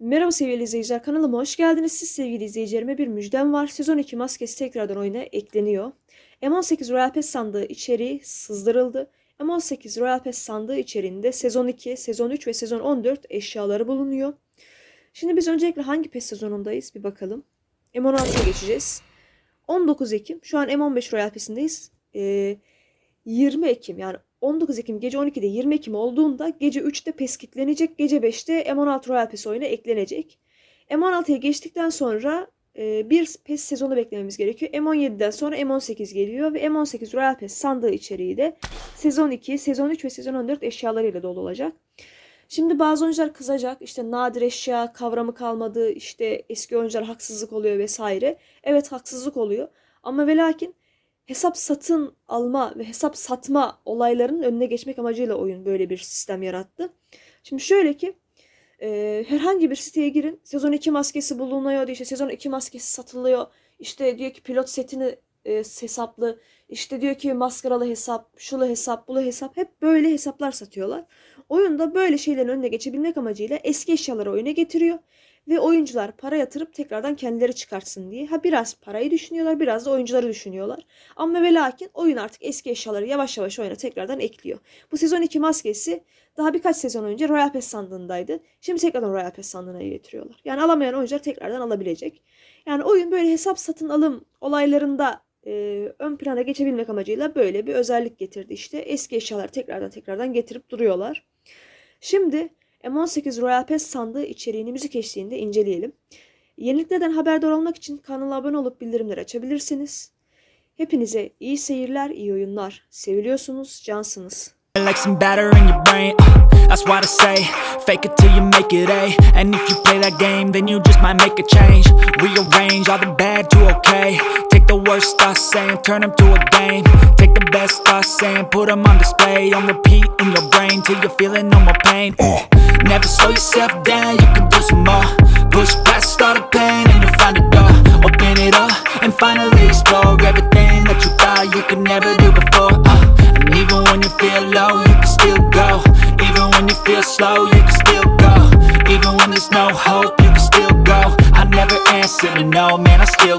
Merhaba sevgili izleyiciler kanalıma hoş geldiniz. Siz sevgili izleyicilerime bir müjdem var. Sezon 2 maskesi tekrardan oyuna ekleniyor. M18 Royal Pass sandığı içeriği sızdırıldı. M18 Royal Pass sandığı içeriğinde sezon 2, sezon 3 ve sezon 14 eşyaları bulunuyor. Şimdi biz öncelikle hangi PES sezonundayız bir bakalım. M16'ya geçeceğiz. 19 Ekim. Şu an M15 Royal Pass'indeyiz. Ee, 20 Ekim yani 19 Ekim gece 12'de 20 Ekim olduğunda gece 3'te PES kitlenecek. Gece 5'te M16 Royal Pass oyuna eklenecek. M16'ya geçtikten sonra e, bir PES sezonu beklememiz gerekiyor. M17'den sonra M18 geliyor ve M18 Royal Pass sandığı içeriği de sezon 2, sezon 3 ve sezon 14 eşyalarıyla dolu olacak. Şimdi bazı oyuncular kızacak. İşte nadir eşya kavramı kalmadı. işte eski oyuncular haksızlık oluyor vesaire. Evet haksızlık oluyor. Ama ve lakin hesap satın alma ve hesap satma olaylarının önüne geçmek amacıyla oyun böyle bir sistem yarattı. Şimdi şöyle ki e, herhangi bir siteye girin. Sezon 2 maskesi bulunuyor diye işte sezon 2 maskesi satılıyor. İşte diyor ki pilot setini e, hesaplı. İşte diyor ki maskaralı hesap, şulu hesap, bulu hesap. Hep böyle hesaplar satıyorlar. Oyunda böyle şeylerin önüne geçebilmek amacıyla eski eşyaları oyuna getiriyor. Ve oyuncular para yatırıp tekrardan kendileri çıkartsın diye. Ha biraz parayı düşünüyorlar biraz da oyuncuları düşünüyorlar. Ama ve lakin oyun artık eski eşyaları yavaş yavaş oyuna tekrardan ekliyor. Bu sezon 2 maskesi daha birkaç sezon önce Royal Pass sandığındaydı. Şimdi tekrardan Royal Pass sandığına getiriyorlar. Yani alamayan oyuncular tekrardan alabilecek. Yani oyun böyle hesap satın alım olaylarında e, ön plana geçebilmek amacıyla böyle bir özellik getirdi işte. Eski eşyalar tekrardan tekrardan getirip duruyorlar. Şimdi M18 Royal Pass sandığı içeriğini müzik eşliğinde inceleyelim. Yeniliklerden haberdar olmak için kanala abone olup bildirimleri açabilirsiniz. Hepinize iyi seyirler, iyi oyunlar. Seviliyorsunuz, cansınız. Like some batter in your brain. uh, That's why I say, fake it till you make it A. And if you play that game, then you just might make a change. Rearrange all the bad to okay. Worst thoughts saying, turn them to a game. Take the best thoughts saying, put them on display. On repeat in your brain till you're feeling no more pain. Uh, Never slow yourself down, you can do some more. Push past all the pain and you'll find a door. Open it up and finally explore everything that you thought you could never do before. Uh, and even when you feel low, you can still go. Even when you feel slow, you can still go. Even when there's no hope, you can still go. I never answer to no, man, I still